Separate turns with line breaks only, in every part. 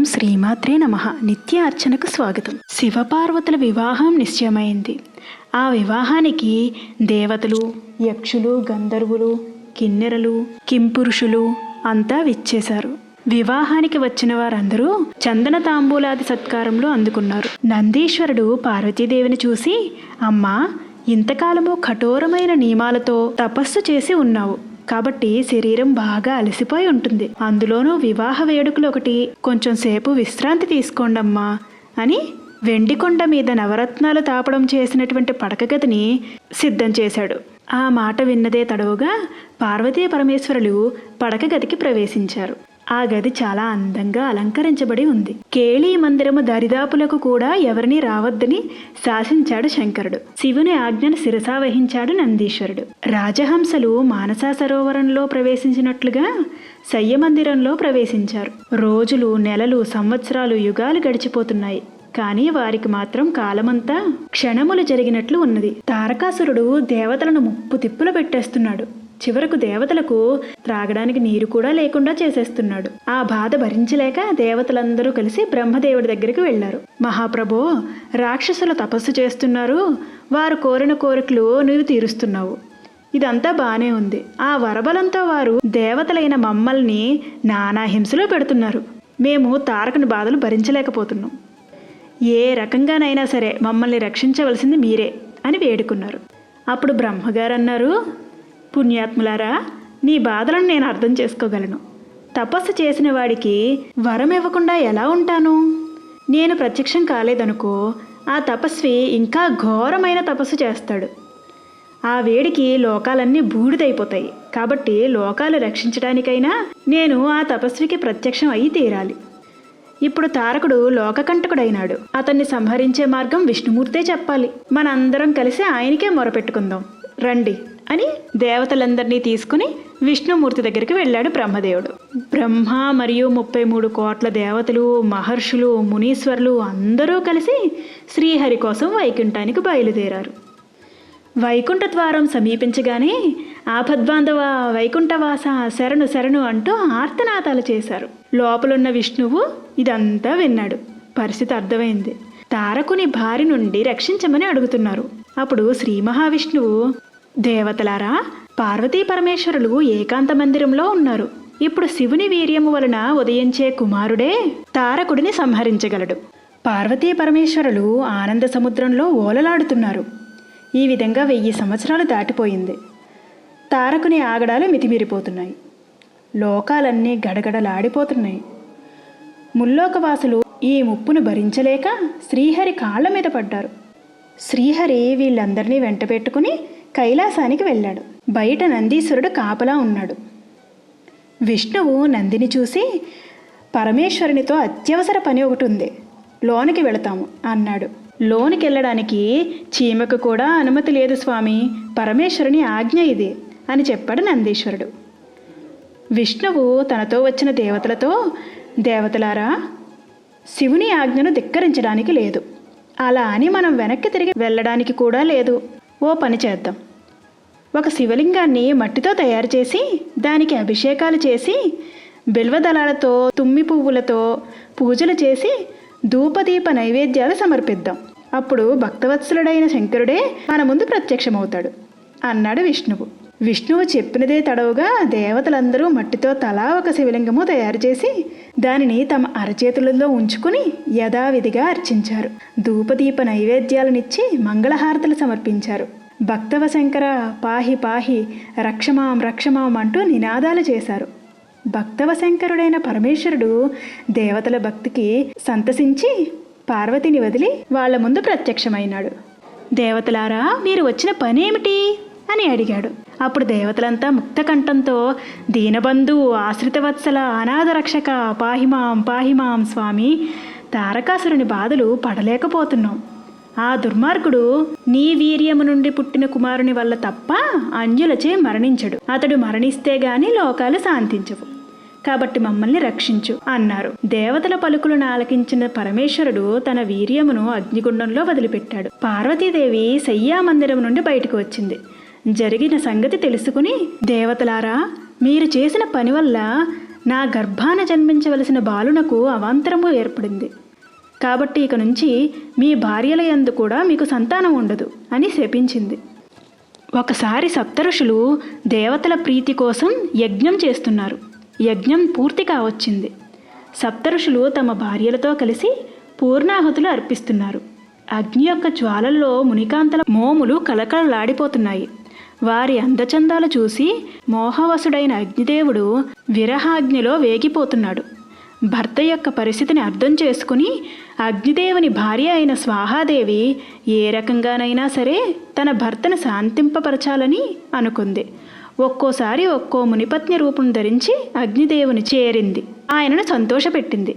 ఓం శ్రీమాత్రే నమ. నిత్య అర్చనకు స్వాగతం. శివపార్వతుల వివాహం నిశ్చయమైంది. ఆ వివాహానికి దేవతలు యక్షులు గంధర్వులు కిన్నెరలు కింపురుషులు అంతా విచ్చేశారు. వివాహానికి వచ్చిన వారందరూ చందన తాంబూలాది సత్కారంలో అందుకున్నారు. నందీశ్వరుడు పార్వతీదేవిని చూసి అమ్మా ఇంతకాలము కఠోరమైన నియమాలతో తపస్సు చేసి ఉన్నావు. కాబట్టి శరీరం బాగా అలసిపోయి ఉంటుంది. అందులోనూ వివాహ వేడుకలు ఒకటి కొంచెం సేపు విశ్రాంతి తీసుకోండమ్మా అని వెండికొండ మీద నవరత్నాలు తాపడం చేసినటువంటి పడకగదిని సిద్ధం చేశాడు. ఆ మాట విన్నదే తడవుగా పార్వతీ పరమేశ్వరులు పడకగదికి ప్రవేశించారు. ఆ గది చాలా అందంగా అలంకరించబడి ఉంది. కేళీ మందిరము దరిదాపులకు కూడా ఎవరిని రావద్దని శాసించాడు శంకరుడు. శివుని ఆజ్ఞను శిరసా వహించాడు నందీశ్వరుడు. రాజహంసలు మానసా సరోవరంలో ప్రవేశించినట్లుగా శయ్య మందిరంలో ప్రవేశించారు. రోజులు నెలలు సంవత్సరాలు యుగాలు గడిచిపోతున్నాయి. కానీ వారికి మాత్రం కాలమంతా క్షణములు జరిగినట్లు ఉన్నది. తారకాసురుడు దేవతలను ముప్పు తిప్పులు పెట్టేస్తున్నాడు. చివరకు దేవతలకు త్రాగడానికి నీరు కూడా లేకుండా చేసేస్తున్నాడు. ఆ బాధ భరించలేక దేవతలందరూ కలిసి బ్రహ్మదేవుడి దగ్గరికి వెళ్ళారు మహాప్రభో రాక్షసులు తపస్సు చేస్తున్నారు. వారు కోరిన కోరికలు నువ్వు తీరుస్తున్నావు. ఇదంతా బానే ఉంది. ఆ వరబలంతో వారు దేవతలైన మమ్మల్ని నానా హింసలో పెడుతున్నారు. మేము తారకుని బాధలు భరించలేకపోతున్నాం. ఏ రకంగానైనా సరే మమ్మల్ని రక్షించవలసింది మీరే అని వేడుకున్నారు. అప్పుడు బ్రహ్మగారు అన్నారు పుణ్యాత్ములారా నీ బాధలను నేను అర్థం చేసుకోగలను. తపస్సు చేసిన వాడికి వరం ఇవ్వకుండా ఎలా ఉంటాను? నేను ప్రత్యక్షం కాలేదనుకో ఆ తపస్వి ఇంకా ఘోరమైన తపస్సు చేస్తాడు. ఆ వేడికి లోకాలన్నీ బూడిదైపోతాయి. కాబట్టి లోకాలు రక్షించడానికైనా నేను ఆ తపస్వికి ప్రత్యక్షం అయి తీరాలి. ఇప్పుడు తారకుడు లోకకంటకుడైనాడు. అతన్ని సంహరించే మార్గం విష్ణుమూర్తే చెప్పాలి. మనందరం కలిసి ఆయనకే మొరపెట్టుకుందాం. రండి. అని దేవతలందరినీ తీసుకుని విష్ణుమూర్తి దగ్గరికి వెళ్ళాడు బ్రహ్మదేవుడు. బ్రహ్మ మరియు ముప్పై మూడు కోట్ల దేవతలు మహర్షులు మునీశ్వరులు అందరూ కలిసి శ్రీహరి కోసం వైకుంఠానికి బయలుదేరారు. వైకుంఠ ద్వారం సమీపించగానే ఆపద్బాంధవ వైకుంఠవాస శరణు శరణు అంటూ ఆర్తనాదాలు చేశారు. లోపలున్న విష్ణువు ఇదంతా విన్నాడు. పరిస్థితి అర్థమైంది. తారకుని భారి నుండి రక్షించమని అడుగుతున్నారు. అప్పుడు శ్రీ మహావిష్ణువు దేవతలారా పార్వతీ పరమేశ్వరులు ఏకాంత మందిరంలో ఉన్నారు. ఇప్పుడు శివుని వీర్యము వలన ఉదయించే కుమారుడే తారకుడిని సంహరించగలడు. పార్వతీ పరమేశ్వరులు ఆనంద సముద్రంలో ఓలలాడుతున్నారు. ఈ విధంగా వెయ్యి సంవత్సరాలు దాటిపోయింది. తారకుని ఆగడాలు మితిమీరిపోతున్నాయి. లోకాలన్నీ గడగడలాడిపోతున్నాయి. ముల్లోకవాసులు ఈ ముప్పును భరించలేక శ్రీహరి కాళ్ళ మీద పడ్డారు. శ్రీహరి వీళ్ళందరినీ వెంట పెట్టుకుని కైలాసానికి వెళ్ళాడు. బయట నందీశ్వరుడు కాపలా ఉన్నాడు. విష్ణువు నందిని చూసి పరమేశ్వరునితో అత్యవసర పని ఒకటి ఉంది లోనికి వెళతాము అన్నాడు. లోనికి వెళ్ళడానికి చీమకు కూడా అనుమతి లేదు స్వామి. పరమేశ్వరుని ఆజ్ఞ ఇది అని చెప్పాడు నందీశ్వరుడు. విష్ణువు తనతో వచ్చిన దేవతలతో దేవతలారా శివుని ఆజ్ఞను ధిక్కరించడానికి లేదు. అలా అని మనం వెనక్కి తిరిగి వెళ్ళడానికి కూడా లేదు. ఓ పని చేద్దాం. ఒక శివలింగాన్ని మట్టితో తయారు చేసి దానికి అభిషేకాలు చేసి బిల్వదళాలతో తుమ్మి పువ్వులతో పూజలు చేసి ధూపదీప నైవేద్యాలు సమర్పిద్దాం. అప్పుడు భక్తవత్సలుడైన శంకరుడే మన ముందు ప్రత్యక్షమవుతాడు. అన్నాడు విష్ణువు. విష్ణువు చెప్పినదే తడవుగా దేవతలందరూ మట్టితో తలా ఒక శివలింగము తయారు చేసి దానిని తమ అరచేతులలో ఉంచుకుని యథావిధిగా అర్చించారు. ధూపదీప నైవేద్యాలనిచ్చి మంగళహారతలు సమర్పించారు. భక్తవ శంకర పాహి పాహి రక్షమాం రక్షమాం అంటూ నినాదాలు చేశారు. భక్తవ శంకరుడైన పరమేశ్వరుడు దేవతల భక్తికి సంతసించి పార్వతిని వదిలి వాళ్ళ ముందు ప్రత్యక్షమైనాడు. దేవతలారా మీరు వచ్చిన పనేమిటి? అని అడిగాడు. అప్పుడు దేవతలంతా ముక్తకంఠంతో దీనబంధు ఆశ్రితవత్సల అనాథరక్షక పాహిమాం పాహిమాం స్వామి తారకాసురుని బాధలు పడలేకపోతున్నాం. ఆ దుర్మార్గుడు నీ వీర్యము నుండి పుట్టిన కుమారుని వల్ల తప్ప అంజులచే మరణించడు. అతడు మరణిస్తే గాని లోకాలు శాంతించవు. కాబట్టి మమ్మల్ని రక్షించు అన్నారు. దేవతల పలుకులను ఆలకించిన పరమేశ్వరుడు తన వీర్యమును అగ్నిగుండంలో వదిలిపెట్టాడు. పార్వతీదేవి శయ్యా మందిరం నుండి బయటకు వచ్చింది. జరిగిన సంగతి తెలుసుకుని దేవతలారా మీరు చేసిన పని వల్ల నా గర్భాన జన్మించవలసిన బాలునకు అవాంతరము ఏర్పడింది. కాబట్టి ఇక నుంచి మీ భార్యల యందు కూడా మీకు సంతానం ఉండదు అని శపించింది. ఒకసారి సప్తఋషులు దేవతల ప్రీతి కోసం యజ్ఞం చేస్తున్నారు. యజ్ఞం పూర్తి కావచ్చింది. సప్తఋషులు తమ భార్యలతో కలిసి పూర్ణాహుతులు అర్పిస్తున్నారు. అగ్ని యొక్క జ్వాలల్లో మునికాంతల మోములు కలకలలాడిపోతున్నాయి వారి అందచందాలు చూసి మోహవసుడైన అగ్నిదేవుడు విరహాగ్నిలో వేగిపోతున్నాడు. భర్త యొక్క పరిస్థితిని అర్థం చేసుకుని అగ్నిదేవుని భార్య అయిన స్వాహాదేవి ఏ రకంగానైనా సరే తన భర్తను శాంతింపపరచాలని అనుకుంది. ఒక్కోసారి ఒక్కో మునిపత్ని రూపం ధరించి అగ్నిదేవుని చేరింది. ఆయనను సంతోషపెట్టింది.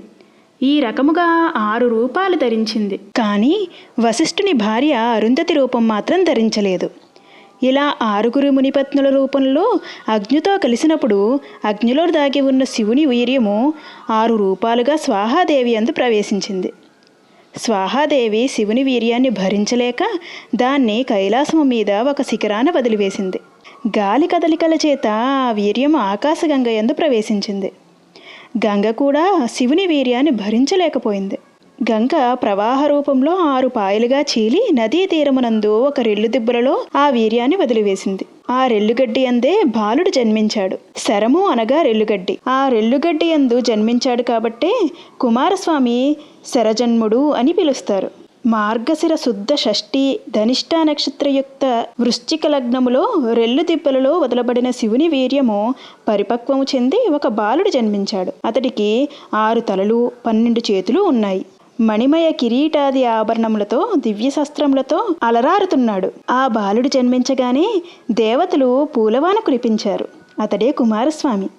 ఈ రకముగా ఆరు రూపాలు ధరించింది. కానీ వశిష్ఠుని భార్య అరుంధతి రూపం మాత్రం ధరించలేదు. ఇలా ఆరుగురు మునిపత్నుల రూపంలో అగ్నితో కలిసినప్పుడు అగ్నిలో దాగి ఉన్న శివుని వీర్యము ఆరు రూపాలుగా స్వాహాదేవి అందు ప్రవేశించింది. స్వాహాదేవి శివుని వీర్యాన్ని భరించలేక దాన్ని కైలాసము మీద ఒక శిఖరాన వదిలివేసింది. గాలి కదలికల చేత ఆ వీర్యం ఆకాశగంగ యందు ప్రవేశించింది. గంగ కూడా శివుని వీర్యాన్ని భరించలేకపోయింది. గంగ ప్రవాహ రూపంలో ఆరు పాయలుగా చీలి నదీ తీరమునందు ఒక రెల్లు దిబ్బలలో ఆ వీర్యాన్ని వదిలివేసింది. ఆ రెల్లుగడ్డి అందే బాలుడు జన్మించాడు. శరము అనగా రెల్లుగడ్డి ఆ రెల్లుగడ్డి అందు జన్మించాడు కాబట్టే కుమారస్వామి శరజన్ముడు అని పిలుస్తారు. మార్గశిర శుద్ధ షష్ఠి ధనిష్ట నక్షత్రయుక్త వృశ్చిక లగ్నములో రెల్లు దిబ్బలలో వదలబడిన శివుని వీర్యము పరిపక్వము చెంది ఒక బాలుడు జన్మించాడు. అతడికి ఆరు తలలు పన్నెండు చేతులు ఉన్నాయి. మణిమయ కిరీటాది ఆభరణములతో దివ్యశస్త్రములతో అలరారుతున్నాడు. ఆ బాలుడు జన్మించగానే దేవతలు పూలవాన కురిపించారు. అతడే కుమారస్వామి.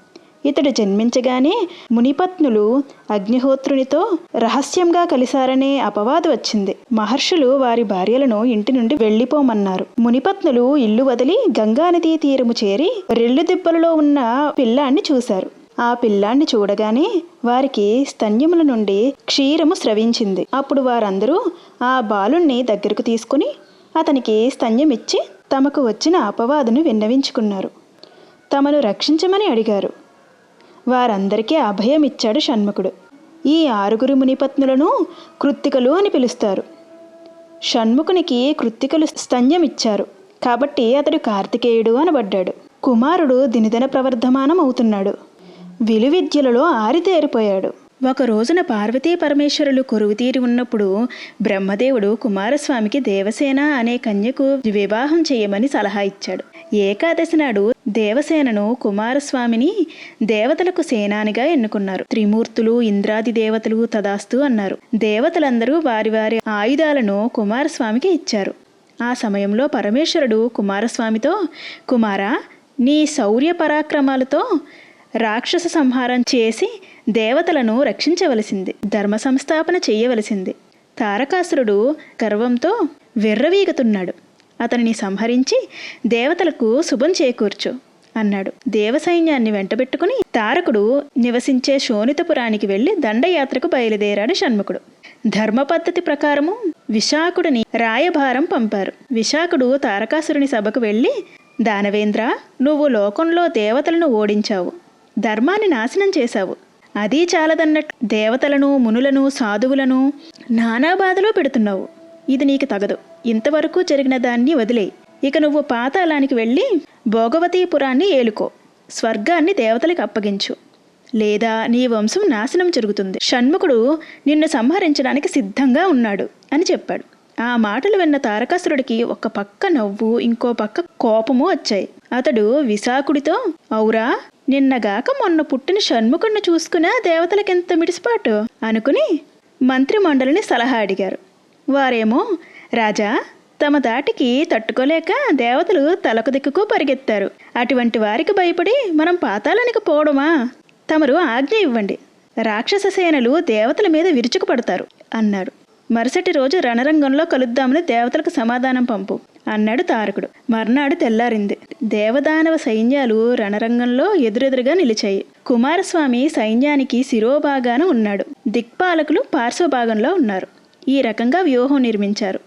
ఇతడు జన్మించగానే మునిపత్నులు అగ్నిహోత్రునితో రహస్యంగా కలిశారనే అపవాదు వచ్చింది. మహర్షులు వారి భార్యలను ఇంటి నుండి వెళ్ళిపోమన్నారు. మునిపత్నులు ఇల్లు వదిలి గంగానదీ తీరము చేరి రెల్లు దిబ్బలలో ఉన్న పిల్లాన్ని చూశారు. ఆ పిల్లాన్ని చూడగానే వారికి స్తన్యముల నుండి క్షీరము స్రవించింది. అప్పుడు వారందరూ ఆ బాలుణ్ణి దగ్గరకు తీసుకుని అతనికి స్తన్యమిచ్చి తమకు వచ్చిన అపవాదును విన్నవించుకున్నారు. తమను రక్షించమని అడిగారు. వారందరికీ అభయం ఇచ్చాడు షణ్ముఖుడు. ఈ ఆరుగురు మునిపత్నులను కృత్తికలు అని పిలుస్తారు. షణ్ముఖునికి కృత్తికలు స్తన్యమిచ్చారు. కాబట్టి అతడు కార్తికేయుడు అనబడ్డాడు. కుమారుడు దినదిన ప్రవర్ధమానం అవుతున్నాడు విలువిద్యలలో ఆరితేరిపోయాడు. ఒక రోజున పార్వతీ పరమేశ్వరులు కొరువుతీరి ఉన్నప్పుడు బ్రహ్మదేవుడు కుమారస్వామికి దేవసేన అనే కన్యకు వివాహం చేయమని సలహా ఇచ్చాడు. ఏకాదశి నాడు దేవసేనను కుమారస్వామిని దేవతలకు సేనానిగా ఎన్నుకున్నారు. త్రిమూర్తులు ఇంద్రాది దేవతలు తదాస్తు అన్నారు. దేవతలందరూ వారి వారి ఆయుధాలను కుమారస్వామికి ఇచ్చారు. ఆ సమయంలో పరమేశ్వరుడు కుమారస్వామితో కుమారా నీ శౌర్య పరాక్రమాలతో రాక్షస సంహారం చేసి దేవతలను రక్షించవలసింది ధర్మ సంస్థాపన చేయవలసింది. తారకాసురుడు గర్వంతో విర్రవీగుతున్నాడు. అతనిని సంహరించి దేవతలకు శుభం చేకూర్చు అన్నాడు. దేవసైన్యాన్ని వెంటబెట్టుకుని తారకుడు నివసించే శోణితపురానికి వెళ్ళి దండయాత్రకు బయలుదేరాడు షణ్ముఖుడు. ధర్మ పద్ధతి ప్రకారము విశాఖుడిని రాయభారం పంపారు. విశాఖుడు తారకాసురుని సభకు వెళ్ళి దానవేంద్ర నువ్వు లోకంలో దేవతలను ఓడించావు. ధర్మాన్ని నాశనం చేశావు. అది చాలదన్నట్టు దేవతలను మునులను సాధువులను నానా బాధలో పెడుతున్నావు. ఇది నీకు తగదు. ఇంతవరకు జరిగిన దాన్ని వదిలే ఇక నువ్వు పాతాళానికి వెళ్ళి భోగవతీపురాన్ని ఏలుకో. స్వర్గాన్ని దేవతలకు అప్పగించు. లేదా నీ వంశం నాశనం జరుగుతుంది. షణ్ముఖుడు నిన్ను సంహరించడానికి సిద్ధంగా ఉన్నాడు అని చెప్పాడు. ఆ మాటలు విన్న తారకాసురుడికి ఒక పక్క నవ్వు ఇంకో పక్క కోపము వచ్చాయి. అతడు విశాఖుడితో ఔరా నిన్నగాక మొన్న పుట్టిన షణ్ముఖుణ్ణి చూసుకునే దేవతలకెంత మిడిసిపాటు? అనుకుని మంత్రిమండలిని సలహా అడిగారు. వారేమో రాజా తమ దాటికి తట్టుకోలేక దేవతలు తలకు దిక్కుకు పరిగెత్తారు. అటువంటి వారికి భయపడి మనం పాతాళానికి పోవడమా? తమరు ఆజ్ఞ ఇవ్వండి. రాక్షస సేనలు దేవతల మీద విరుచుకుపడతారు అన్నాడు మరుసటి రోజు రణరంగంలో కలుద్దామని దేవతలకు సమాధానం పంపు. అన్నాడు తారకుడు. మర్నాడు తెల్లారింది. దేవదానవ సైన్యాలు రణరంగంలో ఎదురెదురుగా నిలిచాయి. కుమారస్వామి సైన్యానికి శిరోభాగాన ఉన్నాడు. దిక్పాలకులు పార్శ్వభాగంలో ఉన్నారు. ఈ రకంగా వ్యూహం నిర్మించారు.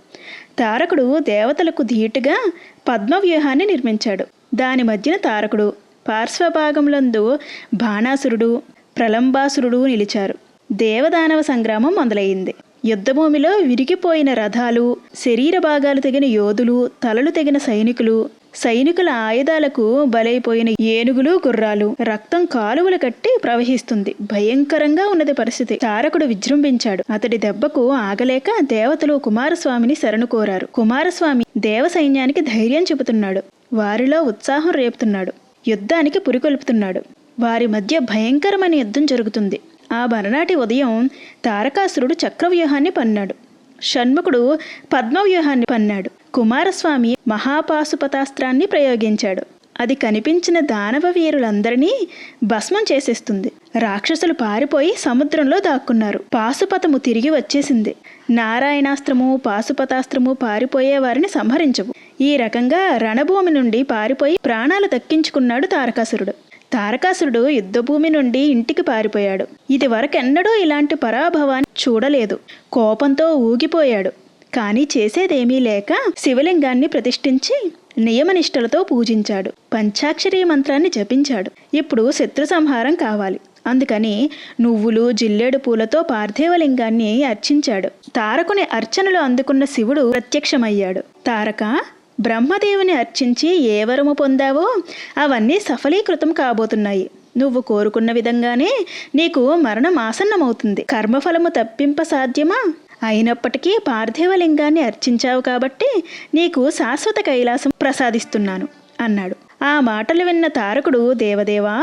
తారకుడు దేవతలకు ధీటుగా పద్మ వ్యూహాన్ని నిర్మించాడు. దాని మధ్యన తారకుడు పార్శ్వభాగంలందు బాణాసురుడు ప్రలంబాసురుడు నిలిచారు. దేవదానవ సంగ్రామం మొదలైంది యుద్ధభూమిలో విరిగిపోయిన రథాలు శరీర భాగాలు తెగిన యోధులు తలలు తెగిన సైనికులు సైనికుల ఆయుధాలకు బలైపోయిన ఏనుగులు గుర్రాలు. రక్తం కాలువలు కట్టి ప్రవహిస్తుంది. భయంకరంగా ఉన్నది పరిస్థితి. తారకుడు విజృంభించాడు. అతడి దెబ్బకు ఆగలేక దేవతలు కుమారస్వామిని శరణు కోరారు. కుమారస్వామి దేవ సైన్యానికి ధైర్యం చెబుతున్నాడు. వారిలో ఉత్సాహం రేపుతున్నాడు. యుద్ధానికి పురికొల్పుతున్నాడు. వారి మధ్య భయంకరమైన యుద్ధం జరుగుతుంది. ఆ మరనాటి ఉదయం తారకాసురుడు చక్రవ్యూహాన్ని పన్నాడు. షణ్ముఖుడు పద్మవ్యూహాన్ని పన్నాడు. కుమారస్వామి మహాపాశుపతాస్త్రాన్ని ప్రయోగించాడు. అది కనిపించిన దానవ వీరులందరినీ భస్మం చేసేస్తుంది. రాక్షసులు పారిపోయి సముద్రంలో దాక్కున్నారు. పాశుపతము తిరిగి వచ్చేసింది. నారాయణాస్త్రము పాశుపతాస్త్రము పారిపోయే వారిని సంహరించవు. ఈ రకంగా రణభూమి నుండి పారిపోయి ప్రాణాలు దక్కించుకున్నాడు తారకాసురుడు. తారకాసురుడు యుద్ధభూమి నుండి ఇంటికి పారిపోయాడు. ఇది వరకెన్నడూ ఇలాంటి పరాభవాన్ని చూడలేదు. కోపంతో ఊగిపోయాడు. కానీ చేసేదేమీ లేక శివలింగాన్ని ప్రతిష్ఠించి నియమనిష్టలతో పూజించాడు. పంచాక్షరీ మంత్రాన్ని జపించాడు. ఇప్పుడు శత్రు సంహారం కావాలి. అందుకని నువ్వులు జిల్లేడు పూలతో పార్థివలింగాన్ని అర్చించాడు. తారకుని అర్చనలు అందుకున్న శివుడు ప్రత్యక్షమయ్యాడు. తారక బ్రహ్మదేవుని అర్చించి ఏ వరము పొందావో అవన్నీ సఫలీకృతం కాబోతున్నాయి. నువ్వు కోరుకున్న విధంగానే నీకు మరణం ఆసన్నమవుతుంది. కర్మఫలము తప్పింప సాధ్యమా? అయినప్పటికీ పార్థివలింగాన్ని అర్చించావు కాబట్టి నీకు శాశ్వత కైలాసం ప్రసాదిస్తున్నాను అన్నాడు. ఆ మాటలు విన్న తారకుడు దేవదేవా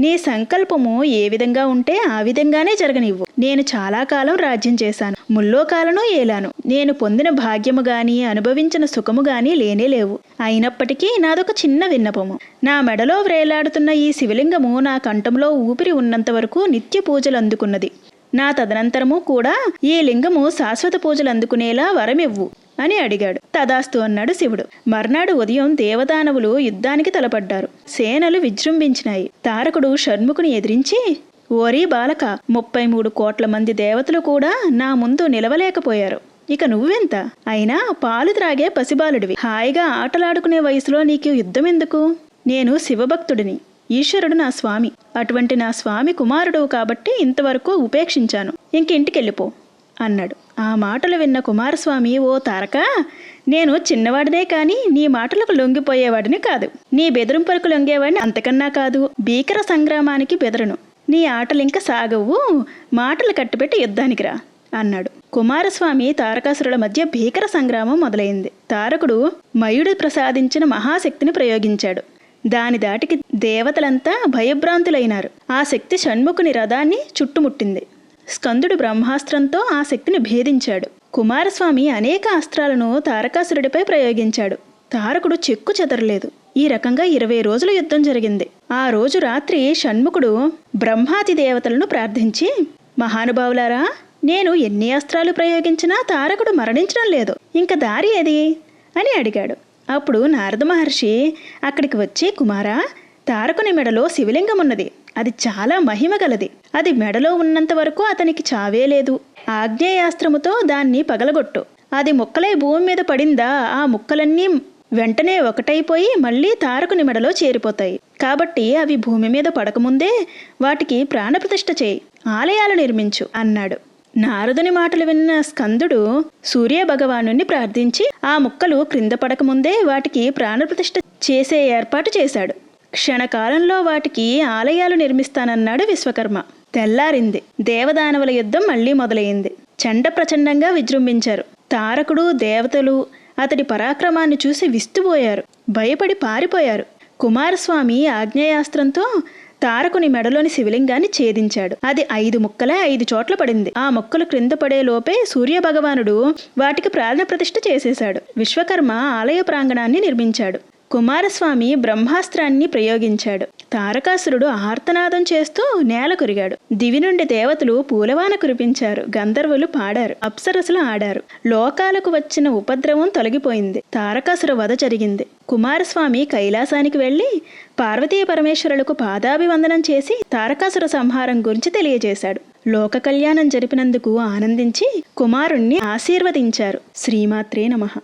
నీ సంకల్పము ఏ విధంగా ఉంటే ఆ విధంగానే జరగనివ్వు. నేను చాలా కాలం రాజ్యం చేశాను. ముల్లోకాలను ఏలాను. నేను పొందిన భాగ్యము గాని అనుభవించిన సుఖము గాని లేనే లేవు. అయినప్పటికీ నాదొక చిన్న విన్నపము. నా మెడలో వ్రేలాడుతున్న ఈ శివలింగము నా కంఠంలో ఊపిరి ఉన్నంత వరకు నిత్య పూజలు అందుకున్నది. నా తదనంతరము కూడా ఈ లింగము శాశ్వత పూజలు అందుకునేలా వరమివ్వు. అని అడిగాడు. తదాస్తు అన్నాడు శివుడు. మర్నాడు ఉదయం దేవదానవులు యుద్ధానికి తలపడ్డారు. సేనలు విజృంభించినాయి. తారకుడు షణ్ముఖుని ఎదిరించి ఓరీ బాలక ముప్పై మూడు కోట్ల మంది దేవతలు కూడా నా ముందు నిలవలేకపోయారు. ఇక నువ్వెంత? అయినా పాలు త్రాగే పసిబాలుడివి. హాయిగా ఆటలాడుకునే వయసులో నీకు యుద్ధం ఎందుకు నేను శివభక్తుడిని. ఈశ్వరుడు నా స్వామి. అటువంటి నా స్వామి కుమారుడు కాబట్టి ఇంతవరకు ఉపేక్షించాను. ఇంకింటికెళ్ళిపో అన్నాడు. ఆ మాటలు విన్న కుమారస్వామి ఓ తారక నేను చిన్నవాడినే కానీ నీ మాటలకు లొంగిపోయేవాడిని కాదు. నీ బెదిరింపులకు లొంగేవాడిని అంతకన్నా కాదు. భీకర సంగ్రామానికి బెదరను. నీ ఆటలింక సాగవు. మాటలు కట్టుబెట్టి యుద్ధానికి రా అన్నాడు. కుమారస్వామి తారకాసురుల మధ్య భీకర సంగ్రామం మొదలైంది. తారకుడు మయుడు ప్రసాదించిన మహాశక్తిని ప్రయోగించాడు. దాని దాటికి దేవతలంతా భయభ్రాంతులైనారు. ఆ శక్తి షణ్ముఖుని రథాన్ని చుట్టుముట్టింది. స్కందుడు బ్రహ్మాస్త్రంతో ఆ శక్తిని భేదించాడు. కుమారస్వామి అనేక అస్త్రాలను తారకాసురుడిపై ప్రయోగించాడు. తారకుడు చెక్కు చెదరలేదు. ఈ రకంగా ఇరవై రోజుల యుద్ధం జరిగింది. ఆ రోజు రాత్రి షణ్ముఖుడు బ్రహ్మాది దేవతలను ప్రార్థించి మహానుభావులారా నేను ఎన్ని అస్త్రాలు ప్రయోగించినా తారకుడు మరణించడం లేదు. ఇంక దారి ఏది? అని అడిగాడు. అప్పుడు నారద మహర్షి అక్కడికి వచ్చి కుమారా తారకుని మెడలో శివలింగం ఉన్నది. అది చాలా మహిమ గలది. అది మెడలో ఉన్నంత వరకు అతనికి చావే లేదు. ఆగ్నేయాస్త్రముతో దాన్ని పగలగొట్టు. అది ముక్కలై భూమి మీద పడిందా? ఆ ముక్కలన్నీ వెంటనే ఒకటైపోయి మళ్ళీ తారకుని మెడలో చేరిపోతాయి. కాబట్టి అవి భూమి మీద పడకముందే వాటికి ప్రాణప్రతిష్ఠ చేయి. ఆలయాలు నిర్మించు అన్నాడు. నారదుని మాటలు విన్న స్కందుడు సూర్య భగవాను ప్రార్థించి ఆ ముక్కలు క్రింద పడకముందే వాటికి ప్రాణప్రతిష్ఠ చేసే ఏర్పాటు చేశాడు. క్షణకాలంలో వాటికి ఆలయాలు నిర్మిస్తానన్నాడు విశ్వకర్మ. తెల్లారింది. దేవదానవుల యుద్ధం మళ్ళీ మొదలైంది. చండ ప్రచండంగా విజృంభించారు. తారకుడు దేవతలు అతడి పరాక్రమాన్ని చూసి విస్తుపోయారు. భయపడి పారిపోయారు. కుమారస్వామి ఆగ్నేయాస్త్రంతో తారకుని మెడలోని శివలింగాన్ని ఛేదించాడు. అది ఐదు ముక్కలే ఐదు చోట్ల పడింది. ఆ మొక్కలు క్రింద పడే లోపే సూర్య భగవానుడు వాటికి ప్రాణ ప్రతిష్ఠ చేసేశాడు. విశ్వకర్మ ఆలయ ప్రాంగణాన్ని నిర్మించాడు. కుమారస్వామి బ్రహ్మాస్త్రాన్ని ప్రయోగించాడు. తారకాసురుడు ఆర్తనాదం చేస్తూ నేల కొరిగాడు. దివి నుండి దేవతలు పూలవాన కురిపించారు. గంధర్వులు పాడారు. అప్సరసులు ఆడారు. లోకాలకు వచ్చిన ఉపద్రవం తొలగిపోయింది. తారకాసుర వధ జరిగింది. కుమారస్వామి కైలాసానికి వెళ్ళి పార్వతీ పరమేశ్వరులకు పాదాభివందనం చేసి తారకాసుర సంహారం గురించి తెలియజేశాడు. లోక కళ్యాణం జరిపినందుకు ఆనందించి కుమారుణ్ణి ఆశీర్వదించారు. శ్రీమాత్రే నమః.